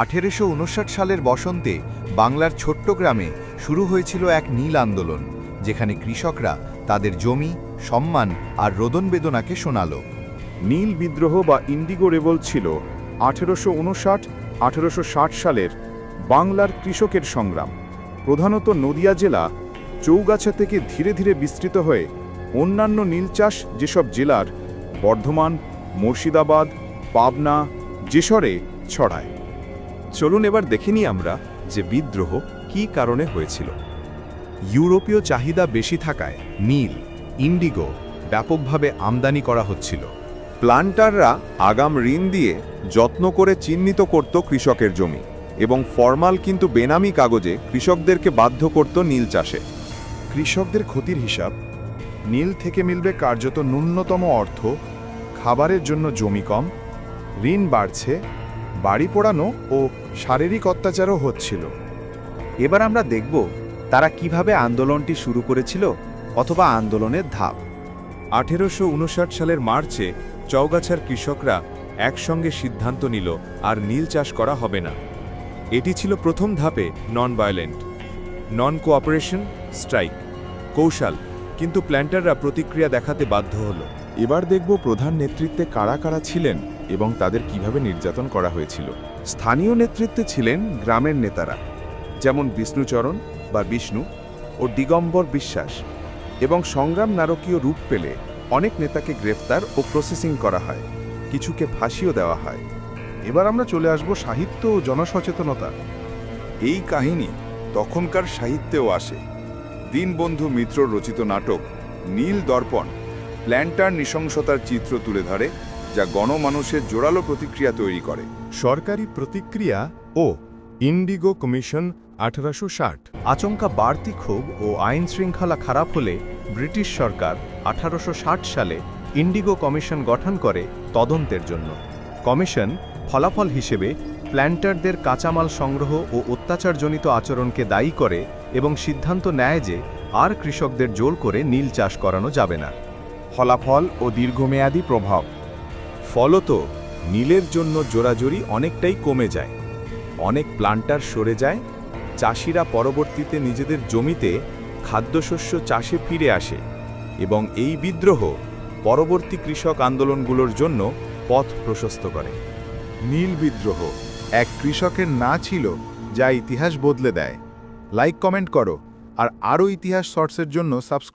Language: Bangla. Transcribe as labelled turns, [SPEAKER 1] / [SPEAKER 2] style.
[SPEAKER 1] আঠেরোশো উনষাট সালের বসন্তে বাংলার ছোট্ট গ্রামে শুরু হয়েছিল এক নীল আন্দোলন, যেখানে কৃষকরা তাদের জমি, সম্মান আর রোদন বেদনাকে শোনালো।
[SPEAKER 2] নীল বিদ্রোহ বা ইন্ডিগো রেভল ছিল আঠেরোশো উনষাট, আঠেরোশো সালের বাংলার কৃষকের সংগ্রাম। প্রধানত নদিয়া জেলা চৌগাছা থেকে ধীরে ধীরে বিস্তৃত হয়ে অন্যান্য নীল চাষ যেসব জেলার বর্ধমান, মুর্শিদাবাদ, পাবনা, যেসরে ছড়ায়।
[SPEAKER 3] চলুন এবার দেখে নিই আমরা যে বিদ্রোহ কি কারণে হয়েছিল।
[SPEAKER 1] ইউরোপীয় চাহিদা বেশি থাকায় নীল, ইন্ডিগো ব্যাপকভাবে আমদানি করা হচ্ছিল।
[SPEAKER 4] প্লান্টাররা আগাম ঋণ দিয়ে যত্ন করে চিহ্নিত করত কৃষকের জমি এবং ফরমাল কিন্তু বেনামি কাগজে কৃষকদেরকে বাধ্য করত নীল চাষে।
[SPEAKER 2] কৃষকদের ক্ষতির হিসাব, নীল থেকে মিলবে কার্যত ন্যূনতম অর্থ, খাবারের জন্য জমি কম, ঋণ বাড়ছে বাড়ি পোড়ানো ও শারীরিক অত্যাচারও হচ্ছিল।
[SPEAKER 5] এবার আমরা দেখব তারা কীভাবে আন্দোলনটি শুরু করেছিল অথবা আন্দোলনের ধাপ।
[SPEAKER 3] আঠেরোশো উনষাট সালের মার্চে চৌগাছার কৃষকরা একসঙ্গে সিদ্ধান্ত নিল, আর নীল চাষ করা হবে না। এটি ছিল প্রথম ধাপে non violent non cooperation strike কৌশল, কিন্তু প্ল্যান্টাররা প্রতিক্রিয়া দেখাতে বাধ্য হল।
[SPEAKER 2] এবার দেখব প্রধান নেতৃত্বে কারা কারা ছিলেন এবং তাদের কীভাবে নির্যাতন করা হয়েছিল। স্থানীয় নেতৃত্বে ছিলেন গ্রামের নেতারা, যেমন বিষ্ণুচরণ বা বিষ্ণু ও দিগম্বর বিশ্বাস এবং সংগ্রাম নারকীয় রূপ পেলে অনেক নেতাকে গ্রেফতার ও প্রসেসিং করা হয়, কিছুকে ফাঁসিও দেওয়া হয়। এবার আমরা চলে আসব সাহিত্য ও জনসচেতনতা।
[SPEAKER 6] এই কাহিনী তখনকার সাহিত্যেও আসে। দীনবন্ধু মিত্র রচিত নাটক নীল দর্পণ, প্ল্যান্টার নৃশংসতার চিত্র তুলে ধরে যা গণমানুষের জোরালো প্রতিক্রিয়া তৈরি করে।
[SPEAKER 2] সরকারি প্রতিক্রিয়া ও ইন্ডিগো কমিশন আঠারোশো ষাট।
[SPEAKER 1] আচমকা বাড়তি ক্ষোভ ও আইন শৃঙ্খলা খারাপ হলে ব্রিটিশ সরকার আঠারোশো ষাট সালে ইন্ডিগো কমিশন গঠন করে তদন্তের জন্য। কমিশন ফলাফল হিসেবে প্ল্যান্টারদের কাঁচামাল সংগ্রহ ও অত্যাচারজনিত আচরণকে দায়ী করে এবং সিদ্ধান্ত নেয় যে আর কৃষকদের জোর করে নীল চাষ করানো যাবে না।
[SPEAKER 2] ফলাফল ও দীর্ঘমেয়াদী প্রভাব।
[SPEAKER 3] ফলত নীলের জন্য জোরাজোরি অনেকটাই কমে যায়। অনেক প্লান্টার সরে যায়, চাষিরা পরবর্তীতে নিজেদের জমিতে খাদ্যশস্য চাষে ফিরে আসে এবং এই বিদ্রোহ পরবর্তী কৃষক আন্দোলনগুলোর জন্য পথ প্রশস্ত করে।
[SPEAKER 2] নীল বিদ্রোহ এক কৃষকের না ছিল, যা ইতিহাস বদলে দেয়। লাইক, কমেন্ট করো, আর আরও ইতিহাস শর্টসের জন্য সাবস্ক্রাইব